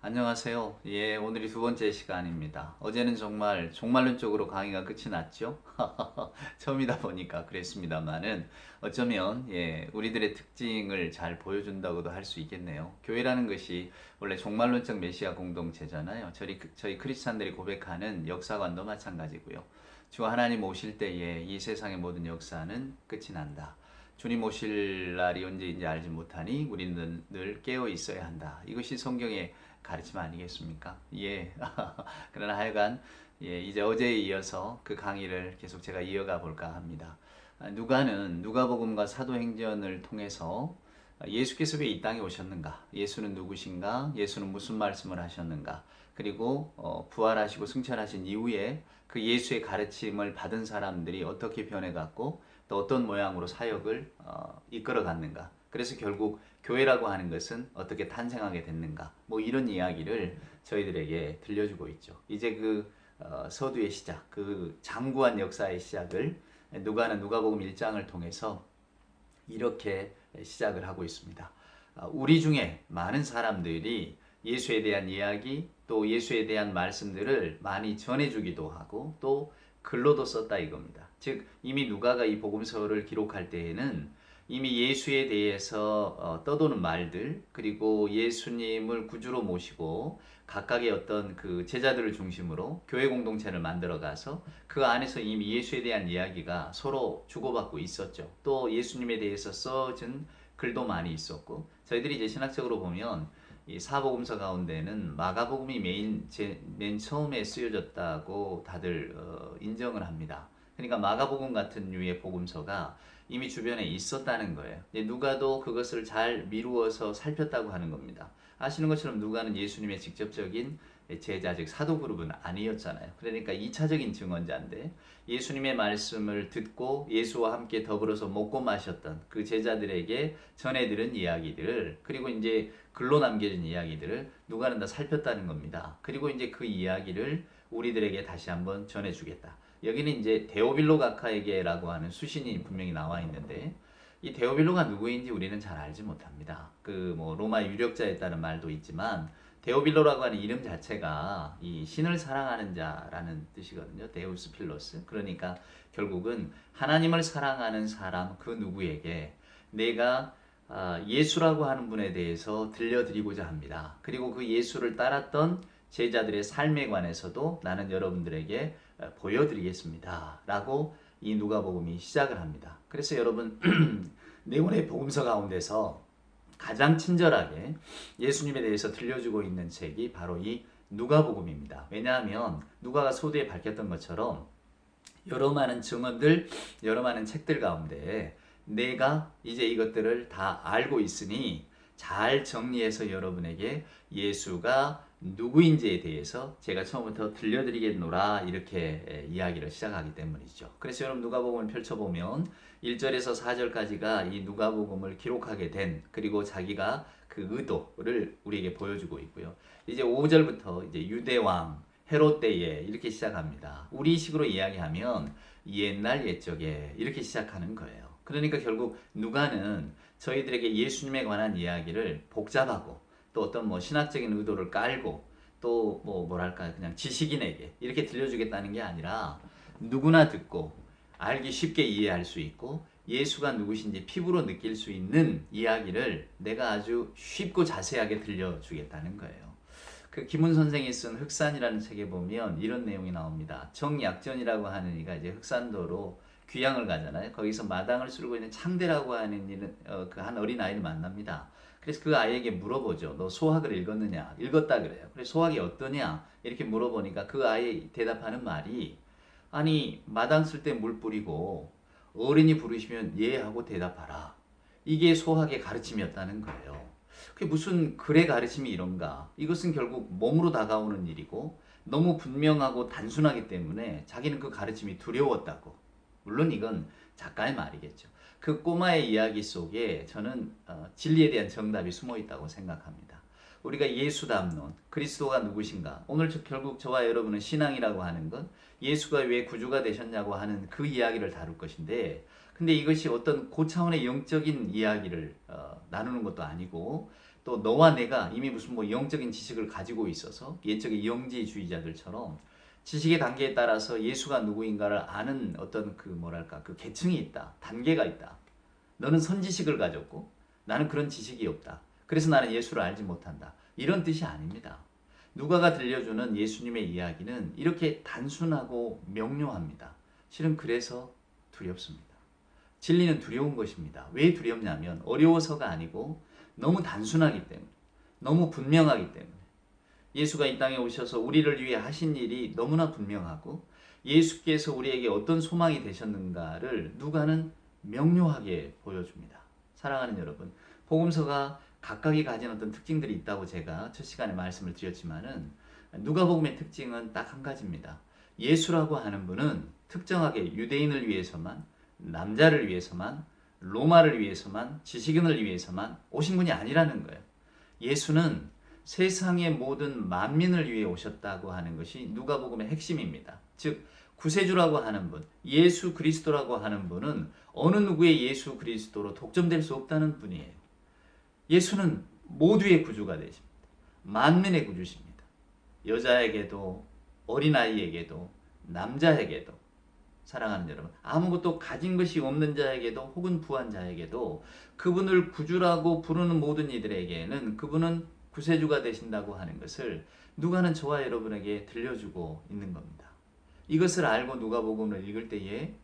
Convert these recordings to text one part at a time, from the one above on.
안녕하세요. 예, 오늘이 두 번째 시간입니다. 어제는 정말 종말론적으로 강의가 끝이 났죠. 처음이다 보니까 그랬습니다만은 어쩌면 예, 우리들의 특징을 잘 보여준다고도 할 수 있겠네요. 교회라는 것이 원래 종말론적 메시아 공동체잖아요. 저희, 저희 크리스찬들이 고백하는 역사관도 마찬가지고요. 주 하나님 오실 때에 이 세상의 모든 역사는 끝이 난다. 주님 오실 날이 언제인지 알지 못하니 우리는 늘 깨어 있어야 한다. 이것이 성경의 가르침 아니겠습니까? 예. 그러나 하여간 예, 이제 어제에 이어서 그 강의를 계속 제가 이어가 볼까 합니다. 아, 누가는 누가복음과 사도행전을 통해서 예수께서 왜 이 땅에 오셨는가? 예수는 누구신가? 예수는 무슨 말씀을 하셨는가? 그리고 어, 부활하시고 승천하신 이후에 그 예수의 가르침을 받은 사람들이 어떻게 변해갔고 또 어떤 모양으로 사역을 어, 이끌어 갔는가? 그래서 결국 교회라고 하는 것은 어떻게 탄생하게 됐는가? 뭐 이런 이야기를 저희들에게 들려주고 있죠. 이제 그 어, 서두의 시작, 그 장구한 역사의 시작을 누가는 누가복음 1장을 통해서 이렇게 시작을 하고 있습니다. 어, 우리 중에 많은 사람들이 예수에 대한 이야기 또 예수에 대한 말씀들을 많이 전해주기도 하고 또 글로도 썼다 이겁니다. 즉 이미 누가가 이 복음서를 기록할 때에는 이미 예수에 대해서 어, 떠도는 말들 그리고 예수님을 구주로 모시고 각각의 어떤 그 제자들을 중심으로 교회 공동체를 만들어 가서 그 안에서 이미 예수에 대한 이야기가 서로 주고받고 있었죠. 또 예수님에 대해서 써진 글도 많이 있었고 저희들이 이제 신학적으로 보면 이 사복음서 가운데는 마가복음이 메인 제, 맨 처음에 쓰여졌다고 다들 어, 인정을 합니다. 그러니까 마가복음 같은 류의 복음서가 이미 주변에 있었다는 거예요. 누가도 그것을 잘 미루어서 살폈다고 하는 겁니다. 아시는 것처럼 누가는 예수님의 직접적인 제자 즉 사도 그룹은 아니었잖아요. 그러니까 2차적인 증언자인데 예수님의 말씀을 듣고 예수와 함께 더불어서 먹고 마셨던 그 제자들에게 전해 들은 이야기들을 그리고 이제 글로 남겨진 이야기들을 누가는 다 살폈다는 겁니다. 그리고 이제 그 이야기를 우리들에게 다시 한번 전해 주겠다. 여기는 이제 데오빌로 가카에게라고 하는 수신이 분명히 나와 있는데 이 데오빌로가 누구인지 우리는 잘 알지 못합니다. 그 뭐 로마 유력자였다는 말도 있지만 데오빌로라고 하는 이름 자체가 이 신을 사랑하는 자라는 뜻이거든요. 데우스 필로스. 그러니까 결국은 하나님을 사랑하는 사람 그 누구에게 내가 아, 예수라고 하는 분에 대해서 들려드리고자 합니다. 그리고 그 예수를 따랐던 제자들의 삶에 관해서도 나는 여러분들에게 어, 보여드리겠습니다. 라고 이 누가복음이 시작을 합니다. 그래서 여러분 네 권의 복음서 가운데서 가장 친절하게 예수님에 대해서 들려주고 있는 책이 바로 이 누가복음입니다. 왜냐하면 누가가 소두에 밝혔던 것처럼 여러 많은 증언들, 여러 많은 책들 가운데 내가 이제 이것들을 다 알고 있으니 잘 정리해서 여러분에게 예수가 누구인지에 대해서 제가 처음부터 들려드리겠노라 이렇게 이야기를 시작하기 때문이죠. 그래서 여러분 누가복음을 펼쳐보면 1절에서 4절까지가 이 누가복음을 기록하게 된 그리고 자기가 그 의도를 우리에게 보여주고 있고요. 이제 5절부터 이제 유대왕 헤롯 때에 이렇게 시작합니다. 우리 식으로 이야기하면 옛날 옛적에 이렇게 시작하는 거예요. 그러니까 결국 누가는 저희들에게 예수님에 관한 이야기를 복잡하고 또 어떤 뭐 신학적인 의도를 깔고 또 뭐 뭐랄까 그냥 지식인에게 이렇게 들려주겠다는 게 아니라 누구나 듣고 알기 쉽게 이해할 수 있고 예수가 누구신지 피부로 느낄 수 있는 이야기를 내가 아주 쉽고 자세하게 들려주겠다는 거예요. 그 김훈 선생이 쓴 흑산이라는 책에 보면 이런 내용이 나옵니다. 정약전이라고 하는 이가 이제 흑산도로 귀향을 가잖아요. 거기서 마당을 쓸고 있는 창대라고 하는 어, 그 한 어린 아이를 만납니다. 그래서 그 아이에게 물어보죠. 너 소학을 읽었느냐? 읽었다 그래요. 그래서 소학이 어떠냐? 이렇게 물어보니까 그 아이 대답하는 말이 아니 마당 쓸 때 물 뿌리고 어른이 부르시면 예 하고 대답하라. 이게 소학의 가르침이었다는 거예요. 그게 무슨 글의 가르침이 이런가? 이것은 결국 몸으로 다가오는 일이고 너무 분명하고 단순하기 때문에 자기는 그 가르침이 두려웠다고. 물론 이건 작가의 말이겠죠. 그 꼬마의 이야기 속에 저는 어, 진리에 대한 정답이 숨어 있다고 생각합니다. 우리가 예수담론, 그리스도가 누구신가? 오늘 저, 결국 저와 여러분은 신앙이라고 하는 것, 예수가 왜 구주가 되셨냐고 하는 그 이야기를 다룰 것인데, 근데 이것이 어떤 고차원의 영적인 이야기를 어, 나누는 것도 아니고, 또 너와 내가 이미 무슨 뭐 영적인 지식을 가지고 있어서 예적인 영지주의자들처럼 지식의 단계에 따라서 예수가 누구인가를 아는 어떤 그 뭐랄까 그 계층이 있다 단계가 있다. 너는 선지식을 가졌고 나는 그런 지식이 없다. 그래서 나는 예수를 알지 못한다. 이런 뜻이 아닙니다. 누가가 들려주는 예수님의 이야기는 이렇게 단순하고 명료합니다. 실은 그래서 두렵습니다. 진리는 두려운 것입니다. 왜 두렵냐면 어려워서가 아니고 너무 단순하기 때문에 너무 분명하기 때문에 예수가 이 땅에 오셔서 우리를 위해 하신 일이 너무나 분명하고 예수께서 우리에게 어떤 소망이 되셨는가를 누가는 명료하게 보여줍니다. 사랑하는 여러분, 복음서가 각각이 가진 어떤 특징들이 있다고 제가 첫 시간에 말씀을 드렸지만은 누가복음의 특징은 딱 한 가지입니다. 예수라고 하는 분은 특정하게 유대인을 위해서만 남자를 위해서만 로마를 위해서만 지식인을 위해서만 오신 분이 아니라는 거예요. 예수는 세상의 모든 만민을 위해 오셨다고 하는 것이 누가복음의 핵심입니다. 즉 구세주라고 하는 분, 예수 그리스도라고 하는 분은 어느 누구의 예수 그리스도로 독점될 수 없다는 분이에요. 예수는 모두의 구주가 되십니다. 만민의 구주십니다. 여자에게도 어린아이에게도 남자에게도 사랑하는 여러분 아무것도 가진 것이 없는 자에게도 혹은 부한 자에게도 그분을 구주라고 부르는 모든 이들에게는 그분은 구세주가 되신다고 하는 것을 누가는 저와 여러분에게 들려주고 있는 겁니다. 이것을 알고 누가복음을 읽을 때에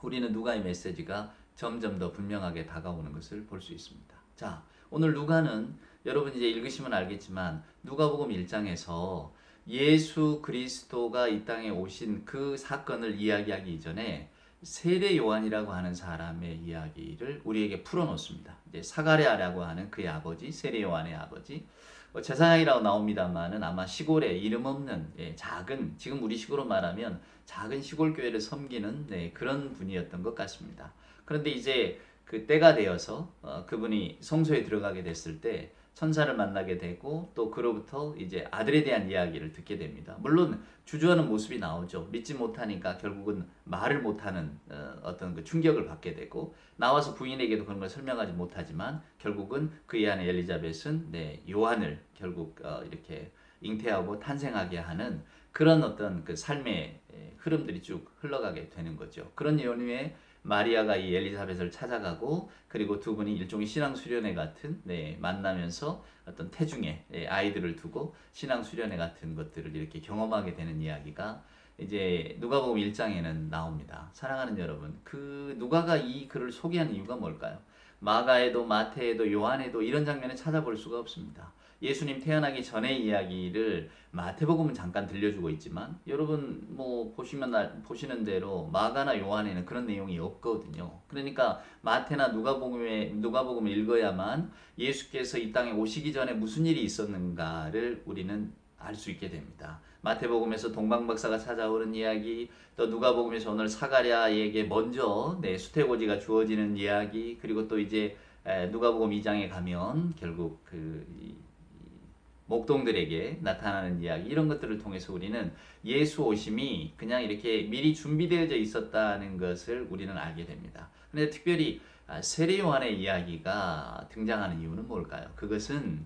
우리는 누가의 메시지가 점점 더 분명하게 다가오는 것을 볼 수 있습니다. 자, 오늘 누가는 여러분 이제 읽으시면 알겠지만 누가복음 1장에서 예수 그리스도가 이 땅에 오신 그 사건을 이야기하기 이전에 세례 요한이라고 하는 사람의 이야기를 우리에게 풀어놓습니다. 이제 사가랴라고 하는 그의 아버지, 세례 요한의 아버지. 어, 제사장이라고 나옵니다만은 아마 시골에 이름 없는 예, 작은 지금 우리 식으로 말하면 작은 시골 교회를 섬기는 네, 그런 분이었던 것 같습니다. 그런데 이제 그 때가 되어서 어, 그분이 성소에 들어가게 됐을 때 천사를 만나게 되고 또 그로부터 이제 아들에 대한 이야기를 듣게 됩니다. 물론 주저하는 모습이 나오죠. 믿지 못하니까 결국은 말을 못하는 어, 떤 그 충격을 받게 되고 나와서 부인에게도 그런 걸 설명하지 못하지만 결국은 그의 아내 엘리자벳은 네, 요한을 결국 어, 이렇게 잉태하고 탄생하게 하는 그런 어떤 그 삶의 흐름들이 쭉 흘러가게 되는 거죠. 그런 연유에 마리아가 이 엘리사벳을 찾아가고 그리고 두 분이 일종의 신앙 수련회 같은 네, 만나면서 어떤 태중에 예, 아이들을 두고 신앙 수련회 같은 것들을 이렇게 경험하게 되는 이야기가 이제 누가복음 1장에는 나옵니다. 사랑하는 여러분, 그 누가가 이 글을 소개하는 이유가 뭘까요? 마가에도 마태에도 요한에도 이런 장면을 찾아볼 수가 없습니다. 예수님 태어나기 전의 이야기를 마태복음은 잠깐 들려주고 있지만 여러분 뭐 보시면 보시는 대로 마가나 요한에는 그런 내용이 없거든요. 그러니까 마태나 누가복음에 누가복음을 읽어야만 예수께서 이 땅에 오시기 전에 무슨 일이 있었는가를 우리는 알 수 있게 됩니다. 마태복음에서 동방박사가 찾아오는 이야기, 또 누가복음에서 오늘 사가랴에게 먼저 네, 수태고지가 주어지는 이야기, 그리고 또 이제 누가복음 2장에 가면 결국 그 목동들에게 나타나는 이야기 이런 것들을 통해서 우리는 예수 오심이 그냥 이렇게 미리 준비되어져 있었다는 것을 우리는 알게 됩니다. 근데 특별히 아, 세례 요한의 이야기가 등장하는 이유는 뭘까요? 그것은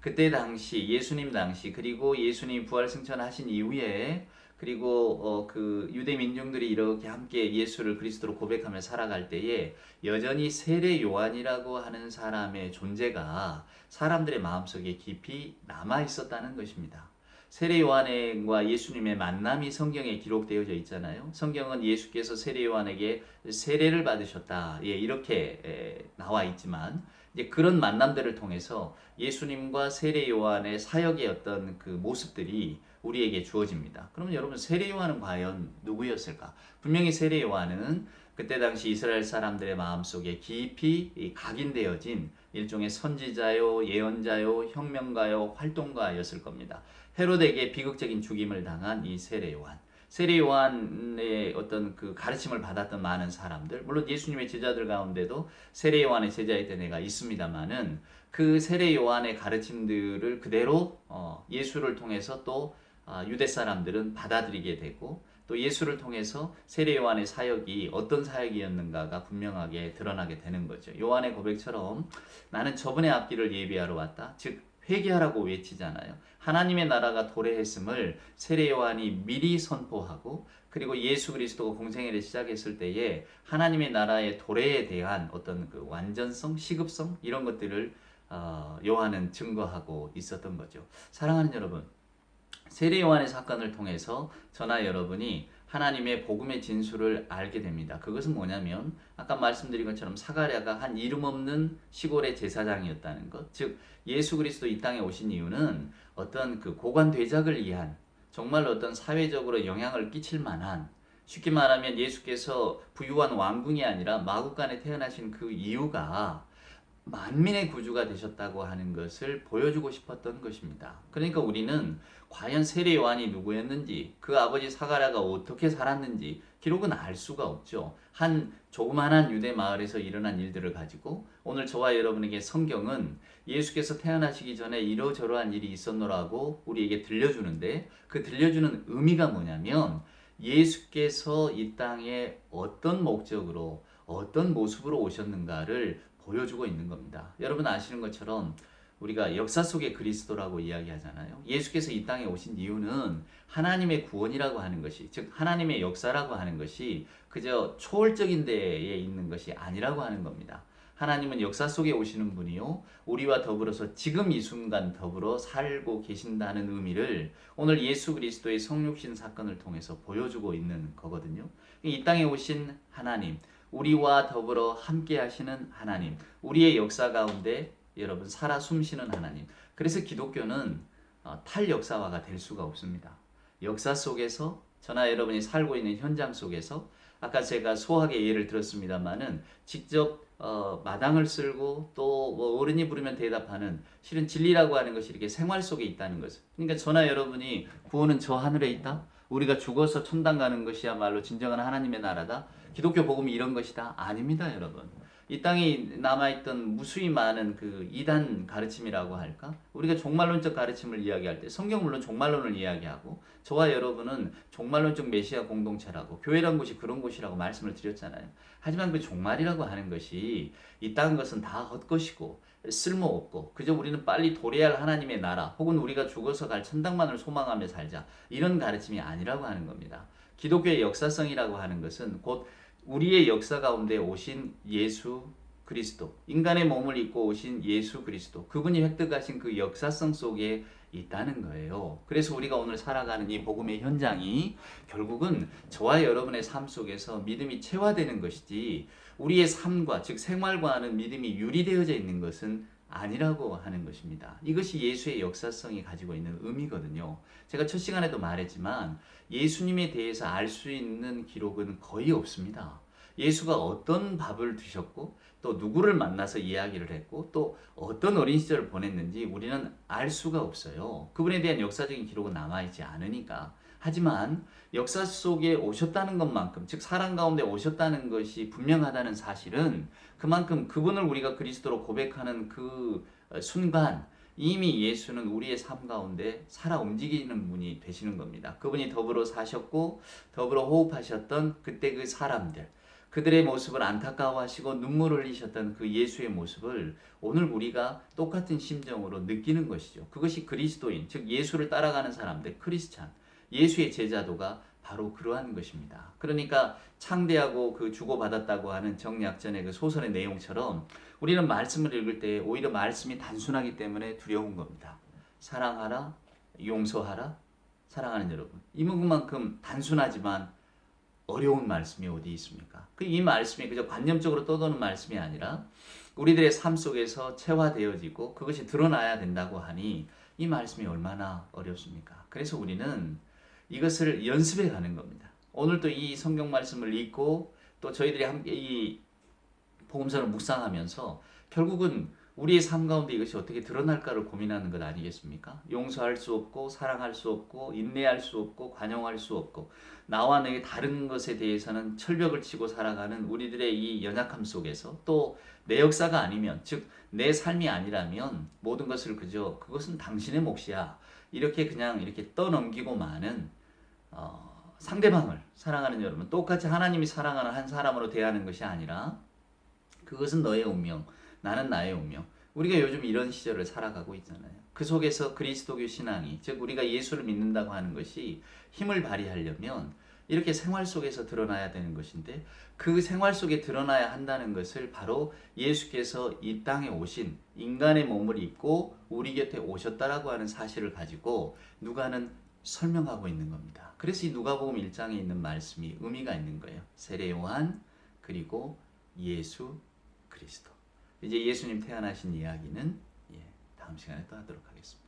그때 당시 예수님 당시 그리고 예수님 부활 승천하신 이후에 그리고 어, 그 유대 민중들이 이렇게 함께 예수를 그리스도로 고백하며 살아갈 때에 여전히 세례 요한이라고 하는 사람의 존재가 사람들의 마음속에 깊이 남아 있었다는 것입니다. 세례 요한과 예수님의 만남이 성경에 기록되어져 있잖아요. 성경은 예수께서 세례 요한에게 세례를 받으셨다. 예, 이렇게 에, 나와 있지만 이제 그런 만남들을 통해서 예수님과 세례 요한의 사역의 어떤 그 모습들이 우리에게 주어집니다. 그러면 여러분 세례 요한은 과연 누구였을까? 분명히 세례 요한은 그때 당시 이스라엘 사람들의 마음속에 깊이 각인되어진 일종의 선지자요, 예언자요, 혁명가요, 활동가였을 겁니다. 헤롯에게 비극적인 죽임을 당한 이 세례 요한. 세례 요한의 어떤 그 가르침을 받았던 많은 사람들, 물론 예수님의 제자들 가운데도 세례 요한의 제자였던 애가 있습니다만은 그 세례 요한의 가르침들을 그대로 어, 예수를 통해서 또 아, 유대 사람들은 받아들이게 되고 또 예수를 통해서 세례 요한의 사역이 어떤 사역이었는가가 분명하게 드러나게 되는 거죠. 요한의 고백처럼 나는 저번의 앞길을 예비하러 왔다. 즉 회개하라고 외치잖아요. 하나님의 나라가 도래했음을 세례 요한이 미리 선포하고 그리고 예수 그리스도가 공생애를 시작했을 때에 하나님의 나라의 도래에 대한 어떤 그 완전성, 시급성 이런 것들을 어, 요한은 증거하고 있었던 거죠. 사랑하는 여러분, 세례 요한의 사건을 통해서 저나 여러분이 하나님의 복음의 진수를 알게 됩니다. 그것은 뭐냐면 아까 말씀드린 것처럼 사가랴가 한 이름 없는 시골의 제사장이었다는 것. 즉 예수 그리스도 이 땅에 오신 이유는 어떤 그 고관 대작을 위한 정말 어떤 사회적으로 영향을 끼칠 만한 쉽게 말하면 예수께서 부유한 왕궁이 아니라 마국간에 태어나신 그 이유가 만민의 구주가 되셨다고 하는 것을 보여주고 싶었던 것입니다. 그러니까 우리는 과연 세례 요한이 누구였는지, 그 아버지 사가랴가 어떻게 살았는지 기록은 알 수가 없죠. 한 조그만한 유대 마을에서 일어난 일들을 가지고 오늘 저와 여러분에게 성경은 예수께서 태어나시기 전에 이러저러한 일이 있었노라고 우리에게 들려주는데 그 들려주는 의미가 뭐냐면 예수께서 이 땅에 어떤 목적으로 어떤 모습으로 오셨는가를 보여주고 있는 겁니다. 여러분 아시는 것처럼 우리가 역사 속의 그리스도라고 이야기하잖아요. 예수께서 이 땅에 오신 이유는 하나님의 구원이라고 하는 것이, 즉 하나님의 역사라고 하는 것이 그저 초월적인 데에 있는 것이 아니라고 하는 겁니다. 하나님은 역사 속에 오시는 분이요. 우리와 더불어서 지금 이 순간 더불어 살고 계신다는 의미를 오늘 예수 그리스도의 성육신 사건을 통해서 보여주고 있는 거거든요. 이 땅에 오신 하나님, 우리와 더불어 함께 하시는 하나님, 우리의 역사 가운데 여러분 살아 숨쉬는 하나님. 그래서 기독교는 어, 탈역사화가 될 수가 없습니다. 역사 속에서 저나 여러분이 살고 있는 현장 속에서 아까 제가 소하게 예를 들었습니다만은 직접 어, 마당을 쓸고 또 뭐 어른이 부르면 대답하는 실은 진리라고 하는 것이 이렇게 생활 속에 있다는 것을. 그러니까 저나 여러분이 구원은 저 하늘에 있다. 우리가 죽어서 천당 가는 것이야말로 진정한 하나님의 나라다. 기독교 복음이 이런 것이다. 아닙니다, 여러분. 이 땅에 남아있던 무수히 많은 그 이단 가르침이라고 할까? 우리가 종말론적 가르침을 이야기할 때 성경 물론 종말론을 이야기하고 저와 여러분은 종말론적 메시아 공동체라고 교회란 곳이 그런 곳이라고 말씀을 드렸잖아요. 하지만 그 종말이라고 하는 것이 이 땅 것은 다 헛것이고 쓸모없고 그저 우리는 빨리 도래할 하나님의 나라 혹은 우리가 죽어서 갈 천당만을 소망하며 살자 이런 가르침이 아니라고 하는 겁니다. 기독교의 역사성이라고 하는 것은 곧 우리의 역사 가운데 오신 예수 그리스도, 인간의 몸을 입고 오신 예수 그리스도, 그분이 획득하신 그 역사성 속에 있다는 거예요. 그래서 우리가 오늘 살아가는 이 복음의 현장이 결국은 저와 여러분의 삶 속에서 믿음이 체화되는 것이지 우리의 삶과 즉 생활과는 믿음이 유리되어져 있는 것은 아니라고 하는 것입니다. 이것이 예수의 역사성이 가지고 있는 의미거든요. 제가 첫 시간에도 말했지만 예수님에 대해서 알 수 있는 기록은 거의 없습니다. 예수가 어떤 밥을 드셨고 또 누구를 만나서 이야기를 했고 또 어떤 어린 시절을 보냈는지 우리는 알 수가 없어요. 그분에 대한 역사적인 기록은 남아있지 않으니까. 하지만 역사 속에 오셨다는 것만큼 즉 사람 가운데 오셨다는 것이 분명하다는 사실은 그만큼 그분을 우리가 그리스도로 고백하는 그 순간 이미 예수는 우리의 삶 가운데 살아 움직이는 분이 되시는 겁니다. 그분이 더불어 사셨고 더불어 호흡하셨던 그때 그 사람들 그들의 모습을 안타까워하시고 눈물 흘리셨던 그 예수의 모습을 오늘 우리가 똑같은 심정으로 느끼는 것이죠. 그것이 그리스도인, 즉 예수를 따라가는 사람들, 크리스찬, 예수의 제자도가 바로 그러한 것입니다. 그러니까 창대하고 그 주고받았다고 하는 정약전의 그 소설의 내용처럼 우리는 말씀을 읽을 때 오히려 말씀이 단순하기 때문에 두려운 겁니다. 사랑하라, 용서하라, 사랑하는 여러분. 이 부분만큼 단순하지만 어려운 말씀이 어디 있습니까? 그 이 말씀이 그저 관념적으로 떠도는 말씀이 아니라 우리들의 삶 속에서 체화되어지고 그것이 드러나야 된다고 하니 이 말씀이 얼마나 어렵습니까? 그래서 우리는 이것을 연습해 가는 겁니다. 오늘도 이 성경 말씀을 읽고 또 저희들이 함께 이 복음서를 묵상하면서 결국은 우리의 삶 가운데 이것이 어떻게 드러날까를 고민하는 것 아니겠습니까? 용서할 수 없고 사랑할 수 없고 인내할 수 없고 관용할 수 없고 나와 내게 다른 것에 대해서는 철벽을 치고 살아가는 우리들의 이 연약함 속에서 또 내 역사가 아니면 즉 내 삶이 아니라면 모든 것을 그저 그것은 당신의 몫이야 이렇게 그냥 이렇게 떠넘기고 마는 어, 상대방을 사랑하는 여러분 똑같이 하나님이 사랑하는 한 사람으로 대하는 것이 아니라 그것은 너의 운명, 나는 나의 운명. 우리가 요즘 이런 시절을 살아가고 있잖아요. 그 속에서 그리스도교 신앙이 즉 우리가 예수를 믿는다고 하는 것이 힘을 발휘하려면 이렇게 생활 속에서 드러나야 되는 것인데 그 생활 속에 드러나야 한다는 것을 바로 예수께서 이 땅에 오신 인간의 몸을 입고 우리 곁에 오셨다라고 하는 사실을 가지고 누가는 설명하고 있는 겁니다. 그래서 이 누가복음 1장에 있는 말씀이 의미가 있는 거예요. 세례 요한 그리고 예수 그리스도. 이제 예수님 태어나신 이야기는 예, 다음 시간에 또 하도록 하겠습니다.